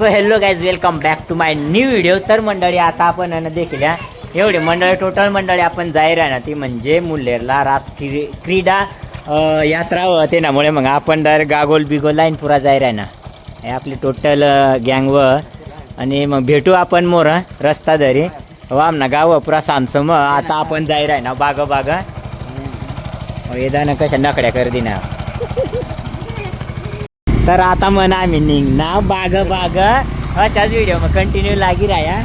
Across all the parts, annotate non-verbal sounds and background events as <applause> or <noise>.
So hello guys welcome back to my new video तर मंडळी आता आपण आहे ना देखील एवढे मंडळी टोटल मंडळी आपण जाहीर आहे ना ती म्हणजे मुल्लेरला राष्ट्रीय क्रीडा यात्रा होते ना मुळे मग आपण डायरेक्ट गागोल बिगोल लाईन पुरा जाहीर आहे ना. हे आपली टोटल गँग व. आणि मग भेटू आपण मोर रस्ता धरी वाम ना गाव पुरा सामसम आता आपण जाहीर आहे ना बाग बाग येदा कशा नकड्या कर दिना. तर आता म्हणा आम्ही निघणार बाग बाग. अशाच व्हिडिओ मग कंटिन्यू लागी राया.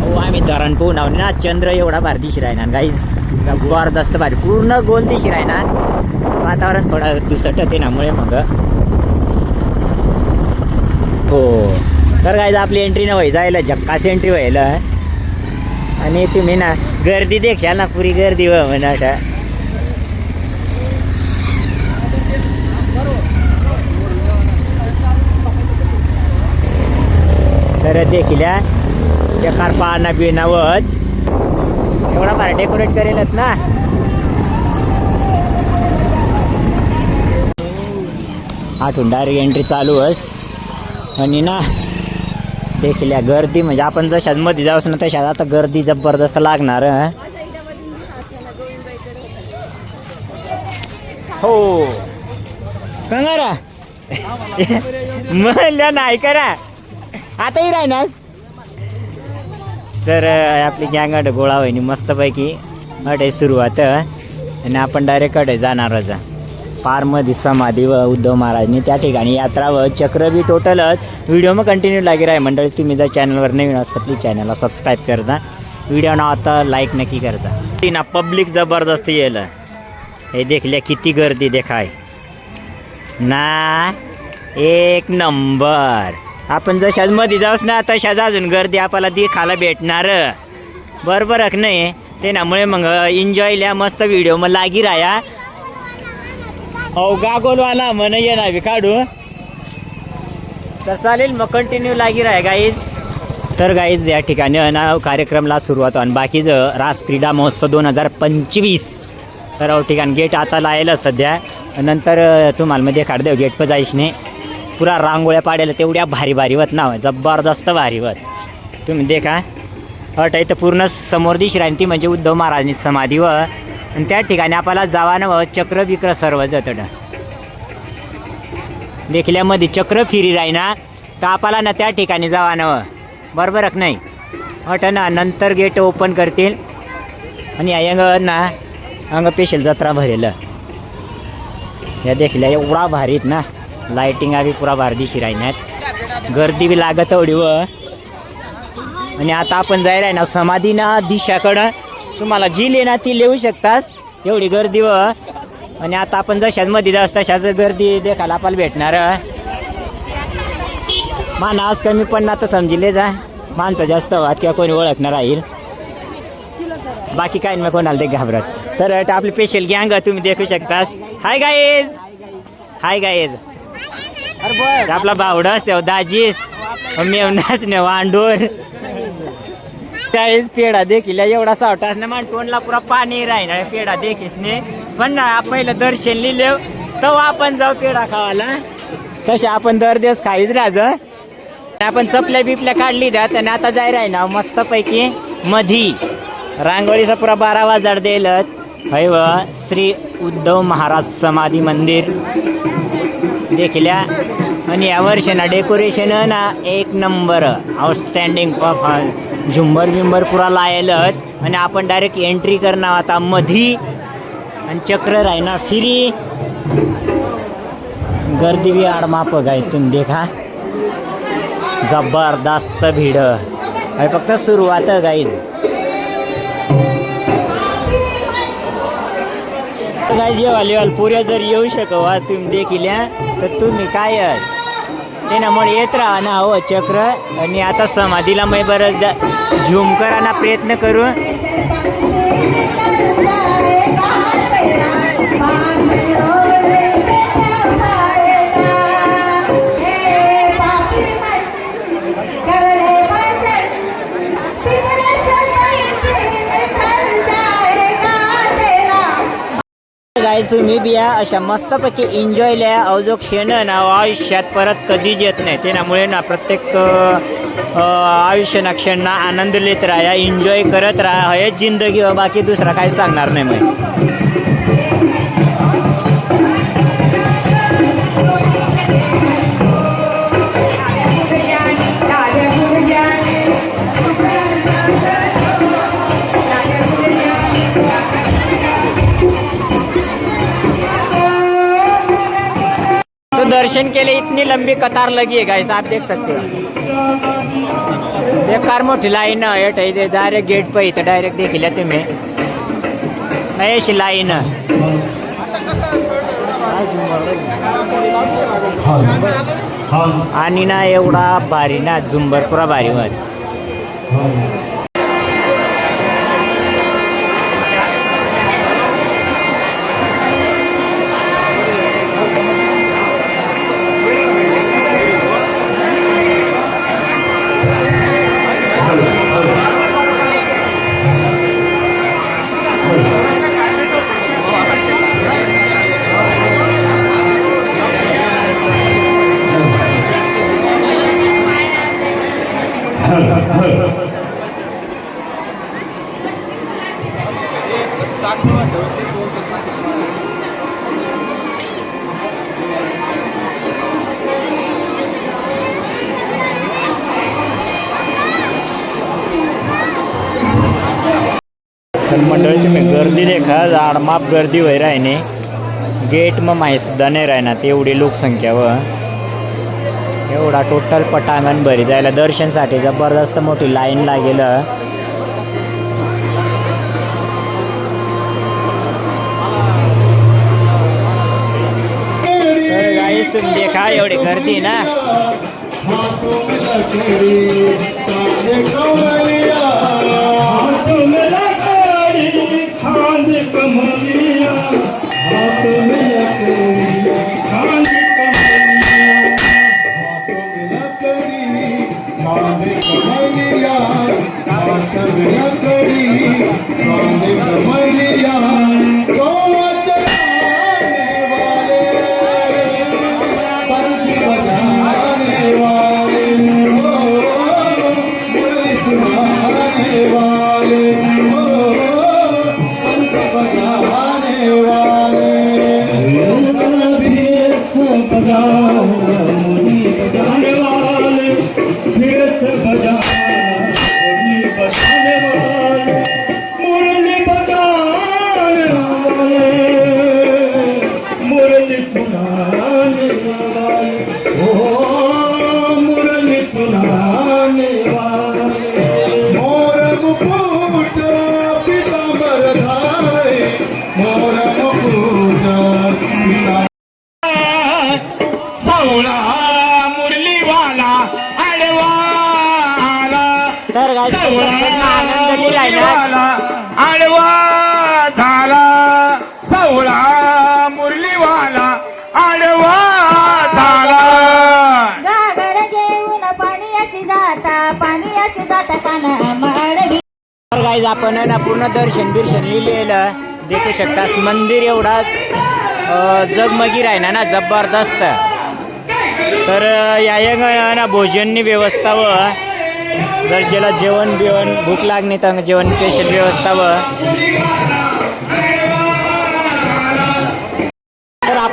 हो आम्ही धरण पोहून आहो ना. चंद्र एवढा भारी दिशी राहणार गाईज जबरदस्त भारी. पूर्ण गोल दिशी राहणार. वातावरण थोडं दुसट ते नामुळे मग. हो. तर गाईज आपली एंट्री न व्हाय जायला झक्कास एंट्री व्हायला आणि तुम्ही ना गर्दी देखाल ना पुरी गर्दी व म्हणा अशा तर देखील त्या कारपाना बिनावत. एवढा फार डेकोरेट करेलच ना. आठून डायरेक्ट एंट्री चालूच. आणि ना देखील या गर्दी म्हणजे आपण जशाच मध्ये जाऊस ना तशाच. आता गर्दी जबरदस्त लागणार हो. कंगारा. <laughs> म्हणलं नाही करा. आताही राहणार. तर आपली गँग अट गोळा होईनी मस्तपैकी अटे सुरुवात. आणि आपण डायरेक्ट अटे जाणार जा पारमध्ये समाधी व उद्धव महाराजनी त्या ठिकाणी यात्रा व चक्र बी टोटलच व्हिडिओ मग कंटिन्यू लागेल आहे मंडळी. तुम्ही जर चॅनलवर नवीन असता प्लीज चॅनलला सबस्क्राईब करजा. व्हिडिओ ना आता लाईक नक्की करजा. ती ना पब्लिक जबरदस्त येईल हे देखल्या किती गर्दी देखाय. ना एक नंबर आपण जशाच मध्ये जाऊस ना तशाच अजून गर्दी आपल्याला देखायला भेटणार. बरोबर का नाही? ते नामुळे मग एन्जॉयल्या मस्त व्हिडिओ मग लागी राया. हो गागोलवाला म्हण ये ना बी काढू. तर चालेल मग कंटिन्यू लागी राहा गाईज तर गाईज या ठिकाणी ना कार्यक्रमला सुरुवात आणि बाकीचं रास क्रीडा महोत्सव दोन हजार पंचवीस. तर अहो ठिकाण गेट आता लायला सध्या. नंतर तुम्हाला मध्ये काढ देऊ गेट पण जायच नाही. पुरा रांगोळ्या पाडायला तेवढ्या भारी भारी होत ना जबरदस्त भारी होत. तुम्ही देखा. अट इथं पूर्ण समोर दिशी राहील ती म्हणजे उद्धव महाराजांची समाधी व आणि त्या ठिकाणी आपल्याला जावानं व चक्र बिक्र सर्व जतड देखल्यामध्ये चक्र फिरी राहीना तर आपल्याला ना त्या ठिकाणी जावानं व बरोबर नाही? अट ना नंतर गेट ओपन करतील. आणि या अंग ना अंग पेशल जत्रा भरेल. या देखल्या एवढा भारीत ना. लाइटिंग बी पुरा भारी दिशी गर्दी बी लागत एवढी व. आणि आता आपण जायला राही ना समाधी ना दिशाकडं. तुम्हाला जी लेना ती लिहू शकतास. एवढी गर्दी व. आणि आता आपण जशाच मध्ये जास्त तशाच गर्दी देखायला आपल्याला भेटणार. मान कमी पण आता समजिले जा. माणसं जास्त व्हात किंवा कोणी ओळखणार राहील. बाकी काय नाही कोणाला ते घाबरत. तर आपली स्पेशल गँग तुम्ही देखू शकतास. हाय गाईज हाय गाईज आपला बावडा सेव दाजीस मेवनाच ने वांडोर त्यावेळेस पेढा देखील एवढा सावटास ना मान पुरा पाणी राहील पेढा देखीस ने पण ना पहिलं दर्शन लिहिले तेव्हा आपण जाऊ पेढा खावाला तसे आपण दर दिवस खाईच राज. आपण चपल्या बिपल्या काढली द्या त्याने आता जाय राही ना मस्तपैकी मधी. रांगोळीचा पुरा बारा वाजार देलत. हय श्री उद्धव महाराज समाधी मंदिर. देखल्या. आणि या वर्षी ना डेकोरेशन ना एक नंबर आउटस्टँडिंग परफॉर्म झुंबर बिंबर पुरा लायलत. आणि आपण डायरेक्ट एंट्री करणार आता मधी. आणि चक्र राहीना फिरी. गर्दी बी आडमाप गायस तुम्ही देखा. जबरदस्त भीड. आहे फक्त सुरुवात गाईज गाईज जेव्हा लेवल पुऱ्या जर येऊ शकवा तुम्ही देखील या, तर तुम्ही काय त्याच्यामुळे येत राहा ना हो चक्र. आणि आता समाधीला मै बरंच झूम कराना प्रयत्न करू. काय तुम्ही बिया अशा मस्तपैकी एन्जॉय लिया. अवजो क्षण ना आयुष्यात परत कधीच येत नाही. त्यामुळे ना प्रत्येक आयुष्य ना क्षण ना आनंद लेत राहा एन्जॉय करत राहा. हेच जिंदगी बाकी दुसरा काही सांगणार नाही मग दर्शन के लिए इतनी लंबी कतार लगी है गाइस आप देख सकते हो। बेकार मोठी लाईन आहे इथे डायरेक्ट गेट पे इथं डायरेक्ट देखील तुम्ही नाही अशी लाईन आणि ना एवढा भारी ना झुंबर पुरा भारी। वर तर मंडळी मी गर्दी देखा आडमाप गर्दी वय राहिने. गेट मग माहीत सुद्धा नाही राहणार एवढी लोकसंख्या व. एवढा टोटल पटांगण भरी जायला दर्शनसाठी जबरदस्त मोठी लाईन लागेल. तुम्ही देखा एवढी गर्दी ना. देवा सावळा मुरलीवाला आडवा झाला गागर घेऊन पाण्याची जाता पाण्याची जाता काना माडवी. तर गाईज आपण आहे ना पूर्ण दर्शन बिर्शन लिहिलेलं. देखू शकता मंदिर एवढा अ, जगमगीर आहे ना ना जबरदस्त. तर अ, या या ना भोजननी व्यवस्था व जर ज्याला जेवण बिवण भूक लागणे तर जेवण स्पेशल व्यवस्था व.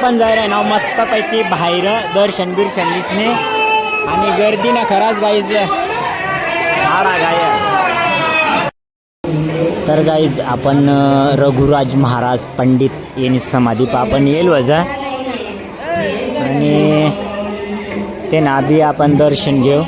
आपण जाय आहे ना मस्तपैकी बाहेर दर्शन बिर्शन लिसणे आणि गर्दी ना खराच गाईज आडा गाय. तर गाईज आपण रघुराज महाराज पंडित यांनी समाधी आपण येईल वजा. आणि ते नाभी आपण दर्शन घेऊ.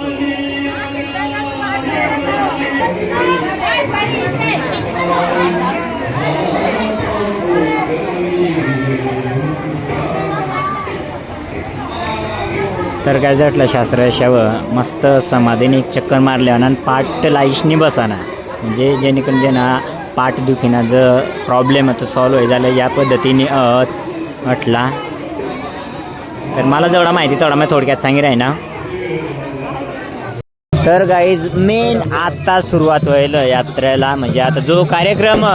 तर काय जटलं शास्त्र शव मस्त समाधीने एक चक्कर मारल्यावर आणि पाठ लाईशनी बसाना. म्हणजे जेणेकरून जे ना पाठ दुखीना जर प्रॉब्लेम आहे तो सॉल्व होई झालं या पद्धतीने अत म्हटला तर मला जेवढा माहिती तेवढा मी थोडक्यात सांगी आहे ना. तर गाईज मेन आता सुरुवात होईल यात्रेला. म्हणजे आता जो कार्यक्रम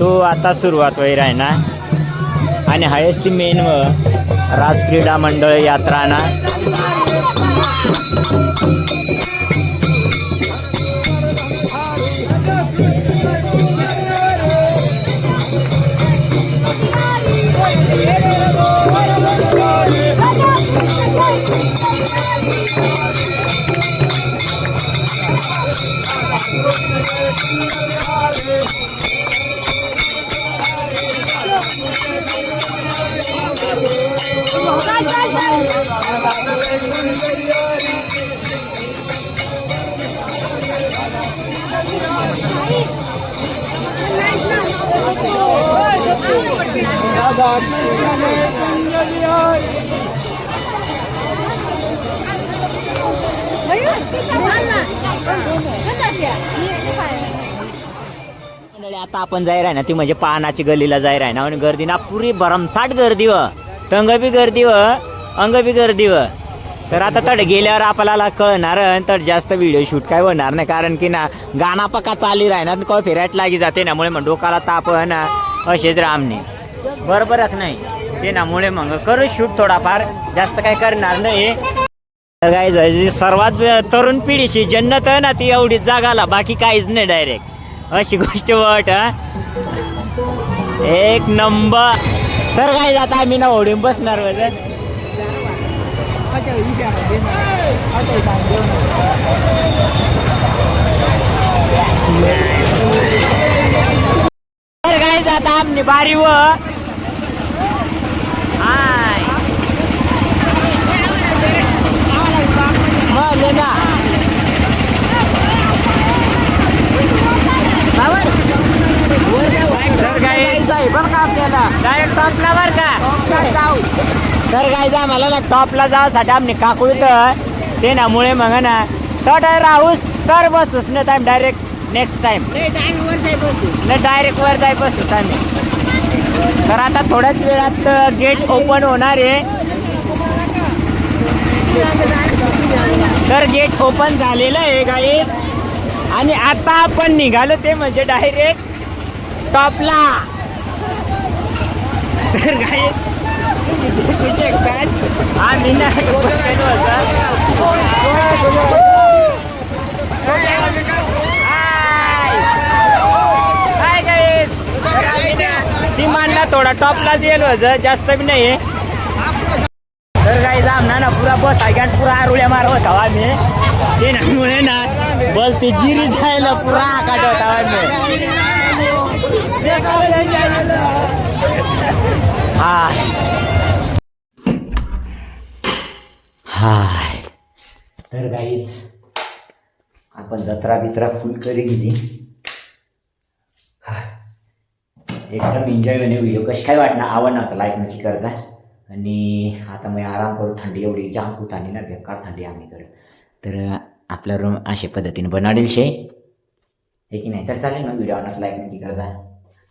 तो आता सुरुवात होईल आहे ना. आणि हायेस्ट ती मेन राजक्रीडा मंडळ यात्राना. मंडळी आता आपण जाय आहे ना ती म्हणजे पानाची गल्लीला जाय आहे ना आणि गर्दी ना पुरी भरमसाठ गर्दी व. तंग बी गर्दी व. अंग बिगर गर्दी तर आता तड गेल्यावर आपल्याला कळणार तर जास्त व्हिडिओ शूट काय होणार नाही. कारण की ना गाणा पक्का चाली राहणार कळ फिरायला लागी जाते ना मुळे मग डोकाला ताप ना असेच रामने. बरोबर नाही? ते नामुळे मग करू शूट थोडाफार. जास्त काय करणार नाही. तर काय सर्वात तरुण पिढीशी जन्नत आहे ना ती एवढी जागाला बाकी काहीच नाही डायरेक्ट अशी गोष्ट वाट एक नंबर तर काय जाता आम्ही ना ओढून बसणार वजन तर काय जाता आमनी बारी व हाय मग ना तर काय डायरेक्ट टॉपला बर का? तर काय जा मला ना टॉपला जावासाठी आमने काकू तर ते ना मुळे मग ना. तट राहूस तर बसूस. ना टाइम डायरेक्ट नेक्स्ट टाइम न डायरेक्ट वर जाय बसूस आम्ही. तर आता थोड्याच वेळात गेट ओपन होणार आहे. तर गेट ओपन झालेलं आहे गाई आणि आता आपण निघालो ते म्हणजे डायरेक्ट टॉपला. तर काय देखू ती मानला थोडा टॉपलाच येलो होतं जास्त बी नाही तर काही जाम ना पुरा बस आहे पुरा आरुळ्या मार होता आम्ही ते नामुळे ना बस ते जिरी जायला पुरा काट होता आम्ही हा. हाय. तर गाईच आपण जत्रा बित्रा फुल करी गेली. एकदम एन्जॉय होणे व्हिडिओ कशी काय वाटणार? आवडणार होता? लाईक नक्की करजा. आणि आता मी आराम करू थंडी एवढी जाम खूप थंडी ना बेकार थंडी आम्ही करू तर आपला रूम अशा पद्धतीने बनाडेल शे. हे की नाही? तर चालेल ना व्हिडिओ आणत लाईक नक्की करजा.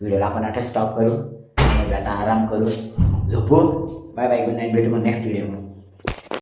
व्हिडिओला आपण आता स्टॉप करू. मग आता आराम करू. झोपू. बाय बाय गुड नाईट भेटू मग नेक्स्ट व्हिडिओ